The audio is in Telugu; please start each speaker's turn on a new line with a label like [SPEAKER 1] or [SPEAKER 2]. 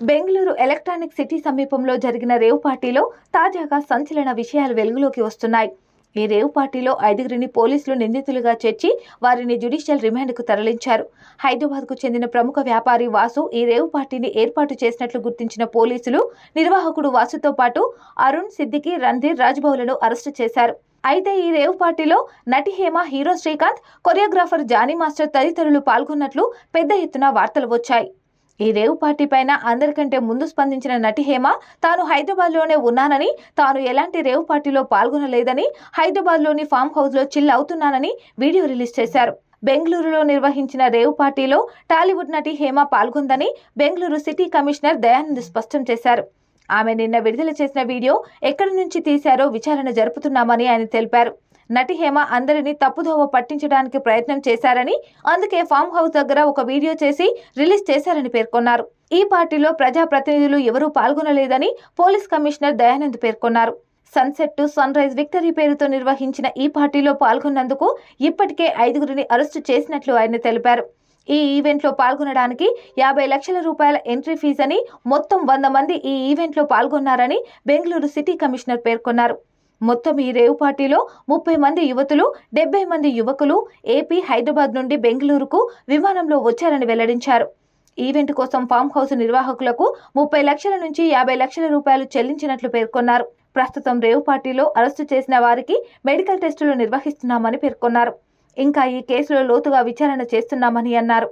[SPEAKER 1] బెంగళూరు ఎలక్ట్రానిక్ సిటీ సమీపంలో జరిగిన రేవ్ పార్టీలో తాజాగా సంచలన విషయాలు వెలుగులోకి వస్తున్నాయి. ఈ రేవ్ పార్టీలో ఐదుగురిని పోలీసులు నిందితులుగా చేర్చి వారిని జ్యుడిషియల్ రిమాండ్కు తరలించారు. హైదరాబాద్కు చెందిన ప్రముఖ వ్యాపారి వాసు ఈ రేవ్ పార్టీని ఏర్పాటు చేసినట్లు గుర్తించిన పోలీసులు నిర్వాహకుడు వాసుతో పాటు అరుణ్ సిద్దికి రణధీర్ రాజ్బౌలను అరెస్టు చేశారు. అయితే ఈ రేవ్ పార్టీలో నటి Hema hero Srikanth choreographer Jani master తదితరులు పాల్గొన్నట్లు పెద్ద ఎత్తున వార్తలు వచ్చాయి. ఈ రేవ్ పార్టీ పైన అందరికంటే ముందు స్పందించిన నటి హేమ తాను హైదరాబాద్లోనే ఉన్నానని తాను ఎలాంటి రేవ్ పార్టీలో పాల్గొనలేదని హైదరాబాద్లోని ఫామ్ హౌస్లో చిల్ అవుతున్నానని వీడియో రిలీజ్ చేశారు. బెంగళూరులో నిర్వహించిన రేవ్ పార్టీలో టాలీవుడ్ నటి హేమ పాల్గొందని బెంగళూరు సిటీ కమిషనర్ దయానంద్ స్పష్టం చేశారు. ఆమె నిన్న విడుదల చేసిన వీడియో ఎక్కడి నుంచి తీశారో విచారణ జరుపుతున్నామని ఆయన తెలిపారు. నటి హేమ అందరినీ తప్పుదోవ పట్టించడానికి ప్రయత్నం చేశారని అందుకే ఫామ్ హౌస్ దగ్గర ఒక వీడియో చేసి రిలీజ్ చేశారని పేర్కొన్నారు. ఈ పార్టీలో ప్రజాప్రతినిధులు ఎవరూ పాల్గొనలేదని పోలీస్ కమిషనర్ దయానంద్ పేర్కొన్నారు. Sunset to sunrise victory పేరుతో నిర్వహించిన ఈ పార్టీలో పాల్గొన్నందుకు ఇప్పటికే ఐదుగురిని అరెస్టు చేసినట్లు ఆయన తెలిపారు. ఈ ఈవెంట్లో పాల్గొనడానికి యాభై లక్షల రూపాయల ఎంట్రీ ఫీజు అని మొత్తం వంద మంది ఈ ఈవెంట్లో పాల్గొన్నారని బెంగళూరు సిటీ కమిషనర్ పేర్కొన్నారు. మొత్తం ఈ రేవు పార్టీలో ముప్పై మంది యువతులు డెబ్బై మంది యువకులు ఏపీ హైదరాబాద్ నుండి బెంగళూరుకు విమానంలో వచ్చారని వెల్లడించారు. ఈవెంట్ కోసం ఫామ్ హౌస్ నిర్వాహకులకు ముప్పై లక్షల నుంచి యాభై లక్షల రూపాయలు చెల్లించినట్లు పేర్కొన్నారు. ప్రస్తుతం రేవ్ పార్టీలో అరెస్టు చేసిన వారికి మెడికల్ టెస్టులు నిర్వహిస్తున్నామని పేర్కొన్నారు. ఇంకా ఈ కేసులో లోతుగా విచారణ చేస్తున్నామని అన్నారు.